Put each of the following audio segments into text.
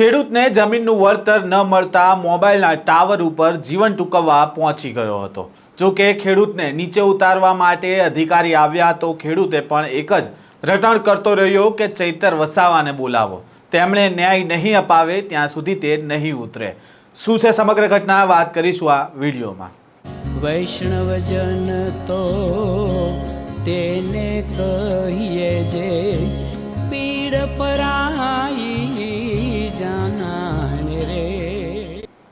ખેડૂતને જમીનનું વળતર ન મળતા મોબાઈલના ટાવર ઉપર જીવન ટૂંકવવા પહોંચી ગયો હતો. જો કે ખેડૂતને નીચે ઉતારવા માટે અધિકારી આવ્યા તો ખેડૂતે પણ એક જ રટણ કરતો રહ્યો કે ચૈતર વસાવાને બોલાવો. તેમણે ન્યાય નહીં અપાવે ત્યાં સુધી તે નહીં ઉતરે. શું છે સમગ્ર ઘટના? વાત કરીશું આ વિડીયોમાં. વૈષ્ણવજન તો તેને કહીએ જે પીડ પરાઈ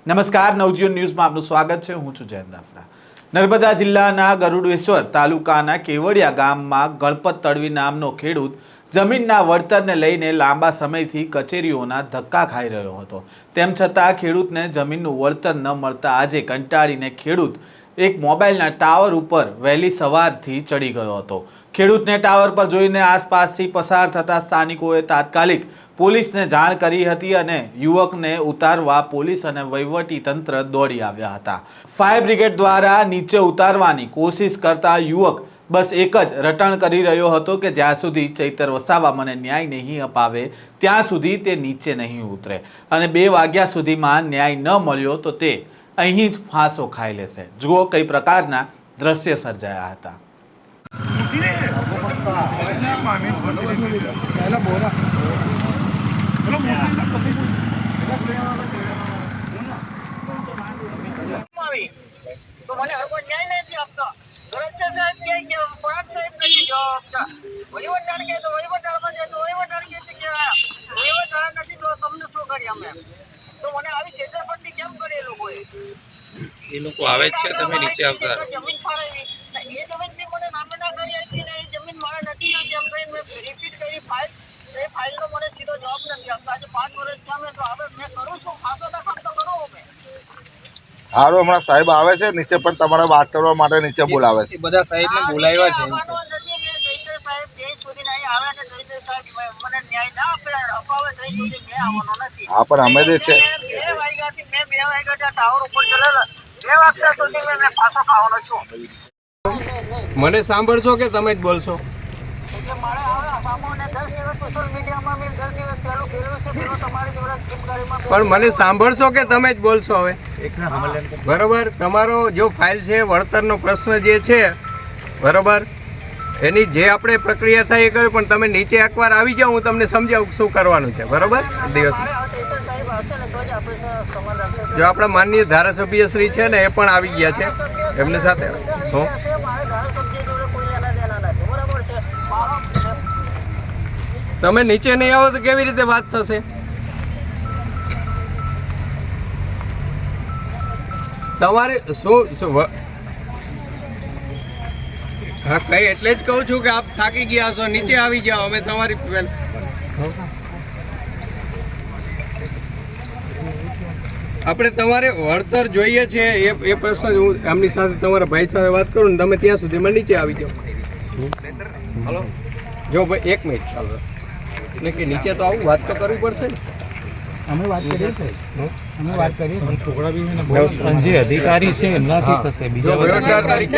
નમસ્કાર, નવજીવન ન્યૂઝમાં આપનું સ્વાગત છે. હું છું જયંત દાફડા નર્મદા જિલ્લાના ગરુડેશ્વર તાલુકાના કેવડિયા ગામમાં ગણપત તડવી નામનો ખેડૂત જમીનના વળતરને લઈને લાંબા સમયથી કચેરીઓના ધક્કા ખાઈ રહ્યો હતો. તેમ છતાં ખેડૂતને જમીનનું વળતર ન મળતા આજે કંટાળીને ખેડૂત એક મોબાઈલના ટાવર ઉપર વહેલી સવારથી ચડી ગયો હતો. ખેડૂતને ટાવર પર જોઈને આસપાસથી પસાર થતા સ્થાનિકોએ તાત્કાલિક પોલીસને જાણ કરી હતી અને યુવકને ઉતારવા પોલીસ અને વહીવટી તંત્ર દોડી આવ્યા હતા. ફાયર બ્રિગેડ દ્વારા નીચે ઉતારવાની કોશિશ કરતા યુવક બસ એક જ રટણ કરી રહ્યો હતો કે જ્યાં સુધી ચૈતર વસાવા મને ન્યાય નહીં અપાવે, ત્યાં સુધી તે નીચે નહીં ઉતરે. અને બે વાગ્યા સુધીમાં ન્યાય ન મળ્યો તો તે અહીં જ ફાંસો ખાઈ લેશે. જુઓ કઈ પ્રકારના દ્રશ્ય સર્જાયા હતા. આવી તો મને હરકો ન્યાય નથી આપતો તો વહીવટદારમાં કહે નથી તો તમને શું કરીએ અમે તો મને આવી છેતરપિંડી કેમ કરી એ લોકોએ લોકો આવે છે, તમે નીચે આવતા રહો. જમીન ફાળવી એ જમીન બી મને નામે ના કરી આપી ને એ જમીન મારે નથી જોઈતી એમ કરીને મેં રિપીટ કરી ફાઇલ એ ફાઇલનો મને સીધો જવાબ નથી આપતો આજે પાંચ વર્ષ થયા મેં તો હવે મેં કરું છું ખાસો દાખલ તો કરો મેં હારું હમણાં સાહેબ આવે છે નીચે પણ તમારે વાત કરવા માટે નીચે બોલાવે છે. બધા સાહેબ ને બોલાવ્યા છે હા પણ અમે જે છે મને સાંભળશો કે તમે જ બોલશો. મારે પણ મને સાંભળશો કે તમે જ બોલશો હવે? બરોબર તમારો જો ફાઇલ છે વળતરનો પ્રશ્ન જે છે બરોબર? એની જે આપણે પ્રક્રિયા થાય એ કરી પણ તમે નીચે એકવાર આવી જાઓ હું તમને સમજાવું શું કરવાનું છે બરોબર? દિવસ. જો આપણા માનનીય ધારાસભ્ય શ્રી છે ને એ પણ આવી ગયા છે એમની સાથે. હો. તમે નીચે નહીં આવો તો કેવી રીતે વાત થશે? તમારે શું શું હા કઈ એટલે જ કહું છું કે આપ થાકી ગયા છો. નીચે આવી જાઓ અમે તમારી આપણે તમારે વળતર જોઈએ છે એ એ પ્રશ્ન હું આમની સાથે તમારા ભાઈ સાથે વાત કરું ને તમે ત્યાં સુધીમાં નીચે આવી જાઓ. જો ભાઈ એક મિનિટ ચાલો. કે નીચે તો આવું વાત તો કરવી પડશે ને. અમે વાત કરીએ છીએ. અમે વાત કરીએ પણ છોકરા બી છે ને જે અધિકારી છે એમનાથી થશે. બીજા છે.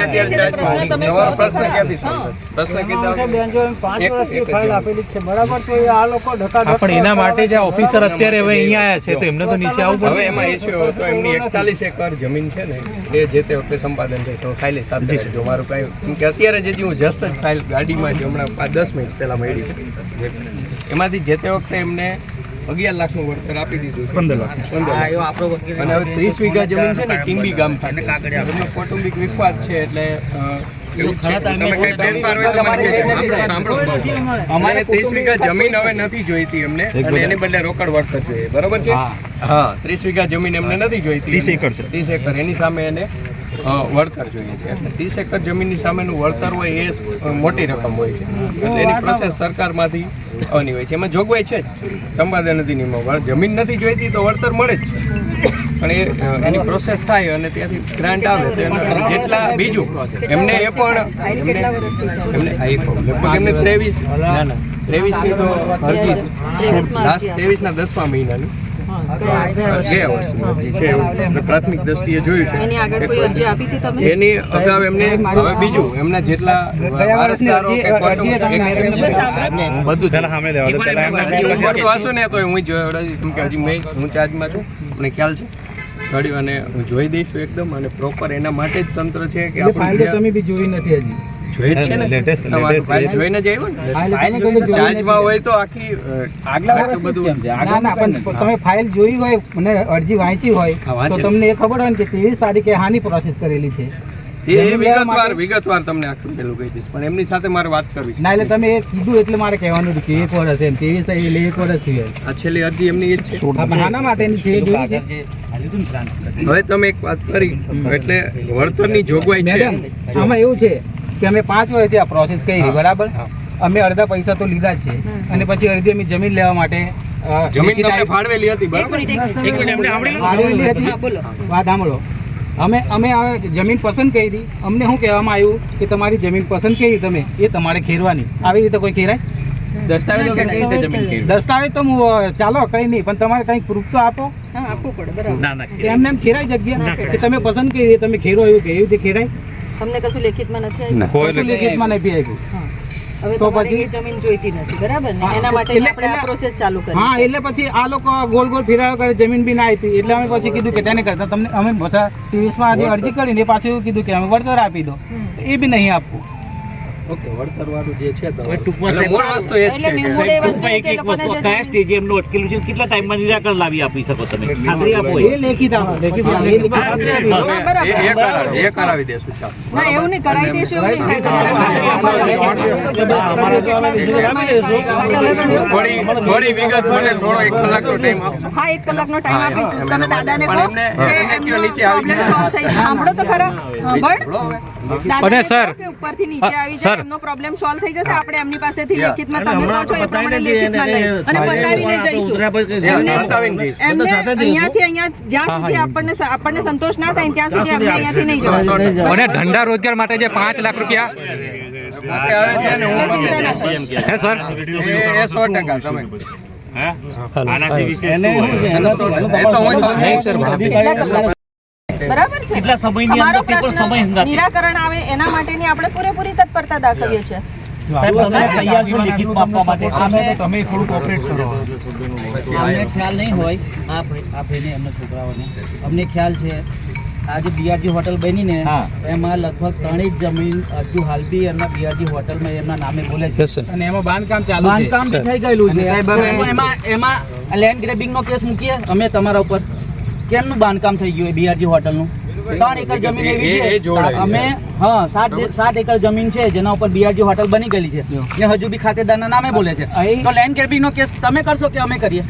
એ પણ એના માટે જે ઓફિસર અત્યારે હવે અહીંયા આવ્યા છે તો એમને તો નીચે આવવું હવે પડશે. એમાં ઇસ્યુ હતો એમની એકતાલીસ એકર જમીન છે ને એ જે તે વખતે સંપાદન થઈ તો ફાઇલે સાથે જો મારું કાંઈ કે અત્યારે જે હું જસ્ટ જ ફાઇલ ગાડીમાં જ હમણાં પાંચ દસ મિનિટ પહેલાં મળી છે એમાંથી જે તે વખતે એમને અગિયાર લાખનું વળતર આપી દીધું છે. પંદર લાખ. પંદર લાખ. અને હવે ત્રીસ વીઘા જમીન છે ને ટીમ્બી ગામ ખાતે. એમનો કૌટુંબિક વિખવાદ છે એટલે અમારે. ત્રીસ વીઘા જમીન હવે નથી જોઈતી એમને અને એની બદલે રોકડ વળતર જોઈએ. બરોબર છે? હા. ત્રીસ વીઘા જમીન એમને નથી જોઈતી. ત્રીસ એકર છે. ત્રીસ એકર. એની સામે એને વળતર જોઈએ છે. એટલે ત્રીસ એકર જમીનની સામેનું વળતર હોય એ મોટી રકમ હોય છે. એટલે એની પ્રોસેસ સરકારમાંથી આવવાની હોય છે. એમાં જોગવાઈ છે જ. સંપાદન અધિનિયમમાં જમીન નથી જોઈતી તો વળતર મળે જ. છે પણ એ એની પ્રોસેસ થાય અને ત્યાંથી ગ્રાન્ટ આવે તો જેટલા બીજું એમને એ પણ એમને એમને લગભગ એમને ત્રેવીસ ત્રેવીસની તો અરજી છે. લાસ્ટ ત્રેવીસના દસમા મહિનાની. ગયા વર્ષની છે એવું પ્રાથમિક દ્રષ્ટિએ જોયું છે. એની અગાઉ એમને હવે બીજું એમના જેટલા વારસદારો કે કુટુંબ- બધું જ. તો હશો ને તો હું જોઈ કેમ કે હજી મેં હું ચાર્જમાં છું. મને ખ્યાલ છે. ગાડી અને હું જોઈ દઈશું એકદમ અને પ્રોપર એના માટે જ તંત્ર છે કે આપણે તમે બી જોઈ નથી હજી. જોઈ છે ને? તમારું ફાઇલ જોઈને જ આવ્યો ને? ફાઇલ તમે કોઈ જોઈ ચાર્જમાં હોય તો આખી આગલા આટલું બધું ના ના પણ તમે ફાઇલ જોઈ હોય અને અરજી વાંચી હોય તો તમને એ ખબર હોય ને કે ત્રેવીસ તારીખે હાની પ્રોસેસ કરેલી છે. એ એ જમીન લેવા વિગતવાર વિગતવાર તમને આખું પેલું કહી દઈશ. પણ એમની સાથે મારે વાત કરવી ના એટલે તમે એ કીધું એટલે મારે કહેવાનું કે એક વર્ષ એમ. ત્રેવીસ એટલે એક વર્ષ છેલ્લી અરજી એમની એ છે. આના માટેની છે જોઈ છે. હવે તમે એક વાત કરી એટલે વળતરની જોગવાઈ છે. આમાં એવું છે કે અમે પાંચ વર્ષથી આ પ્રોસેસ કરી બરાબર? અમે અડધા પૈસા તો લીધા જ છે. અને પછી અડધી અમે જમીન લેવા માટે જમીન તમને ફાળવેલી હતી બરાબર? એક મિનિટ ફાળવેલી હતી. વાત સાંભળો. અમે અમે હવે જમીન પસંદ કરી અમને શું કહેવામાં આવ્યું કે તમારી જમીન પસંદ કરી તમે એ તમારે ખેરવાની. આવી રીતે કોઈ ખેરાય? દસ્તાવેજ કઈ? દસ્તાવેજ. તો ચાલો કઈ નહીં પણ તમારે કંઈક પ્રૂફ તો આપો. આપવું પડે બરાબર. એમને એમ ખેરાય જગ્યા કે તમે પસંદ કરી તમે ખેરો એવું કે એવી રીતે ખેરાય? તમને કશું લેખિતમાં નથી આવ્યું? કશું લેખિતમાં નથી આવ્યું. હવે તો પછી? જમીન જોઈતી નથી બરાબર ને? એના માટે આપણે આ પ્રોસેસ ચાલુ કરી હા એટલે પછી આ લોકો ગોલ ગોલ ફેરાયો કરે જમીન બી ના આપી. એટલે અમે પછી કીધું કે તેને કરતા. તમને અમે બધા ટીવીસમાં આજે અરજી કરીને પાછું એવું કીધું કે અમે વળતર આપી દો. એ બી નહીં આપવું. ઓકે વળતર વાળું જે છે તો એટલે મૂળ વસ્તુ એ છે કે એક એ વસ્તુ કયા સ્ટેજે એમનું અટકેલું છે કેટલા ટાઈમમાં નિરાકરણ લાવી આપી શકો તમે ખાતરી આપો એ લેખિત આવે લેખિત આવે, એ કરાવી એ કરાવી દેશું ચાલો ના એવું નહીં કરાવી દેશું એવું નહીં થોડી થોડી વિગત મને થોડો એક કલાકનો ટાઈમ આપો હા એક કલાકનો ટાઈમ આપીશું તમે દાદાને કહો એમને- નીચે આવી. સાંભળો તો ખરા સાંભળ. દાદાને સર ઉપરથી નીચે આવી જાય એમનો પ્રોબ્લેમ સોલ્વ થઈ જશે આપણે એમની પાસેથી લેખિતમાં તમે કહો છો એ પ્રમાણે લેખિતમાં લઈ. અને બતાવીને જઈશું. એમને અહીંયાથી અહીંયા જ્યાં સુધી આપણને આપણને સંતોષ ના થાય ત્યાં સુધી અમને અહીંયાથી નહીં જવાનું. અને ધંધા રોજગાર માટે જે પાંચ લાખ રૂપિયા સર? એ સો ટકા તમે. બરાબર છે. એટલા સમયની અંદર તે પણ સમય પ્રશ્ન નિરાકરણ આવે એના માટેની આપણે પૂરેપૂરી તત્પરતા દાખવીએ છીએ. સાહેબ તમે તૈયાર છો લેખિતમાં આપવા માટે? તમે થોડું કોપરેટ કરો. અમને ખ્યાલ નહીં હોય આ આ ભાઈને એમના છોકરાઓને. અમને ખ્યાલ છે આજે બીઆરજી હોટલ બની ને એમાં લગભગ ત્રણેય જમીન હજુ હાલ બી એમના બીઆરજી હોટલમાં એમના નામે બોલે છે. અને એમાં બાંધકામ ચાલુ છે. બાંધકામ બી થઈ ગયેલું છે. એમાં એમાં લેન્ડ ગ્રેબિંગ નો કેસ મૂકીએ અમે તમારા ઉપર. કેમનું બાંધકામ થઈ ગયું બીઆરજી હોટલનું? ત્રણ એકર જમીન એવી છે. અમે હા સાત સાત એકર જમીન છે જેના ઉપર બીઆરજી હોટલ બની ગયેલી છે. એ હજુ બી ખાતેદારના નામે બોલે છે. તો લેન્ડ ગ્રેબિંગ નો કેસ તમે કરશો કે અમે કરીએ?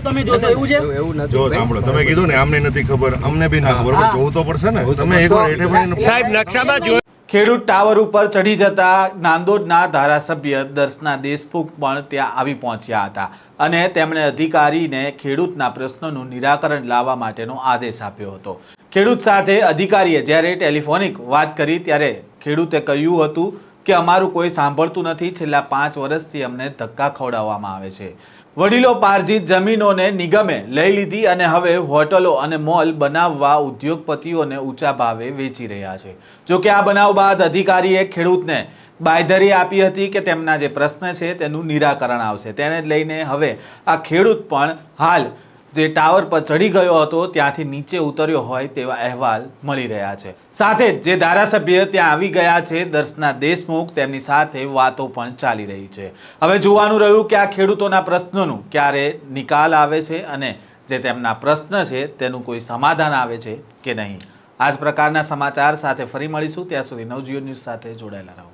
તમે જોશો એવું છે? એવું- એવું નથી જો સાંભળો તમે કીધું ને અમને નથી ખબર અમને બી ના ખબર જોવું તો પડશે ને. તમે એક વાર સાહેબ નકશામાં ખેડૂત ટાવર ઉપર ચઢી જતા નાંદોદના ધારાસભ્ય દર્શના દેશમુખ પણ ત્યાં આવી પહોંચ્યા હતા અને તેમણે અધિકારીને ખેડૂતના પ્રશ્નોનું નિરાકરણ લાવવા માટેનો આદેશ આપ્યો હતો. ખેડૂત સાથે અધિકારીએ જ્યારે ટેલિફોનિક વાત કરી ત્યારે ખેડૂતે કહ્યું હતું કે અમારું કોઈ સાંભળતું નથી. છેલ્લા પાંચ વર્ષથી અમને ધક્કા ખવડાવવામાં આવે છે. વડીલો પાર્જિત જમીનોને નિગમે લઈ લીધી અને હવે હોટલો અને મોલ બનાવવા ઉદ્યોગપતિઓને ઊંચા ભાવે વેચી રહ્યા છે. જો કે આ બનાવ બાદ અધિકારીએ ખેડૂતને બાયધરી આપી હતી કે તેમના જે પ્રશ્ન છે તેનું નિરાકરણ આવશે. તેને લઈને હવે આ ખેડૂત પણ હાલ જે ટાવર પર ચડી ગયો હતો, ત્યાંથી નીચે ઉતર્યો હોય તેવા અહેવાલ મળી રહ્યા છે. સાથે જ જે ધારાસભ્ય ત્યાં આવી ગયા છે, દર્શના દેશમુખ, તેમની સાથે વાતો પણ ચાલી રહી છે. હવે જોવાનું રહ્યું કે આ ખેડૂતોના પ્રશ્નોનું ક્યારે નિકાલ આવે છે અને જે તેમના પ્રશ્ન છે, તેનું કોઈ સમાધાન આવે છે કે નહીં? આ જ પ્રકારના સમાચાર સાથે ફરી મળીશું. ત્યાં સુધી નવજીવન ન્યૂઝ સાથે જોડાયેલા રહો.